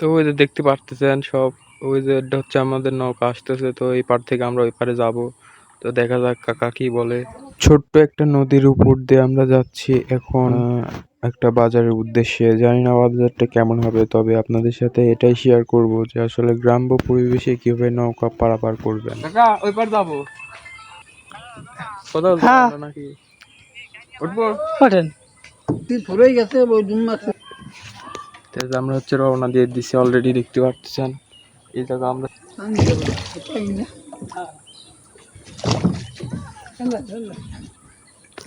তো ওই যে দেখতে পারতেছেন সব ওই যে এটা হচ্ছে আমাদের নৌকা আসতেছে তো এই পার থেকে আমরা ওই পারে যাব। তো দেখা যাক কাকা কি বলে। ছোট্ট একটা নদীর উপর দিয়ে আমরা যাচ্ছি এখন একটা বাজারের উদ্দেশ্যে। জানি না বাজারটা কেমন হবে তবে আপনাদের সাথে এটাই শেয়ার করব যে আসলে গ্রাম্য পরিবেশে কীভাবে নৌকা পারাপার করবেন। কাকা ওই পার যাব। কোথাও হ্যাঁ। নাকি? উঠবো। ওঠেন। তুই ফুরেই গেছে ওই মাস আমরা হচ্ছে রওনা দিয়ে দিছি অলরেডি দেখতে পাচ্ছেন এই জায়গা আমরা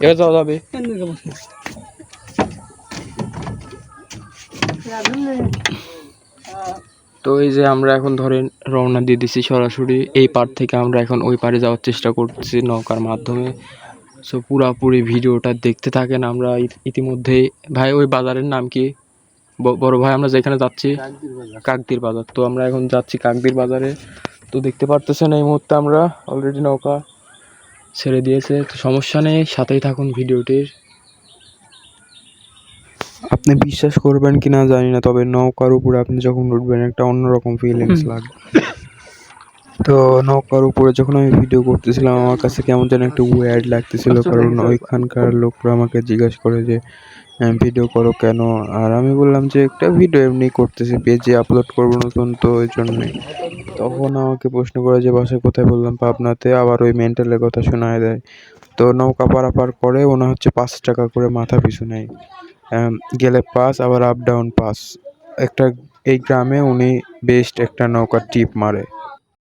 এবার যাওয়া যাবে। তো এই যে আমরা এখন ধরেন রওনা দিয়ে দিছি সরাসরি, এই পার থেকে আমরা এখন ওই পারে যাওয়ার চেষ্টা করছি নৌকার মাধ্যমে। সো পুরাপুরি ভিডিওটা দেখতে থাকেন আমরা ইত- ইতিমধ্যেই ভাই, ওই বাজারের নাম কি? বড় ভাই আমরা যেখানে যাচ্ছি কাকদির বাজার। তো আমরা এখন যাচ্ছি কাকদির বাজারে। তো দেখতে পারতেছেন এই মুহূর্তে আমরা অলরেডি নৌকা ছেড়ে দিয়েছে। তো সমস্যা নেই সাথেই থাকুন ভিডিওটির। আপনি বিশ্বাস করবেন কি না জানি না তবে নৌকার উপরে আপনি যখন উঠবেন একটা অন্যরকম ফিলিংস লাগবে। তো নৌকার উপরে যখন আমি ভিডিও করতেছিলাম আমার কাছে কেমন যেন একটু ওয়ার্ড লাগতেছিল। কারণ ওইখানকার লোকরা আমাকে জিজ্ঞাসা করে যে ভিডিও করো কেন? আর আমি বললাম যে একটা ভিডিও এমনি করতেছি পেজে আপলোড করব নতুন তো ওই জন্যই তখন আমাকে প্রশ্ন করে যে বাসায় কোথায়? বললাম পাবনাতে। আবার ওই মেন্টালের কথা শোনায় দেয়। তো নৌকা পারাপার করে ওনা হচ্ছে পাঁচ টাকা করে মাথা পিছু নেয়। গেলে পাস আবার আপ ডাউন পাস একটা এই গ্রামে উনি বেস্ট একটা নৌকার টিপ মারে।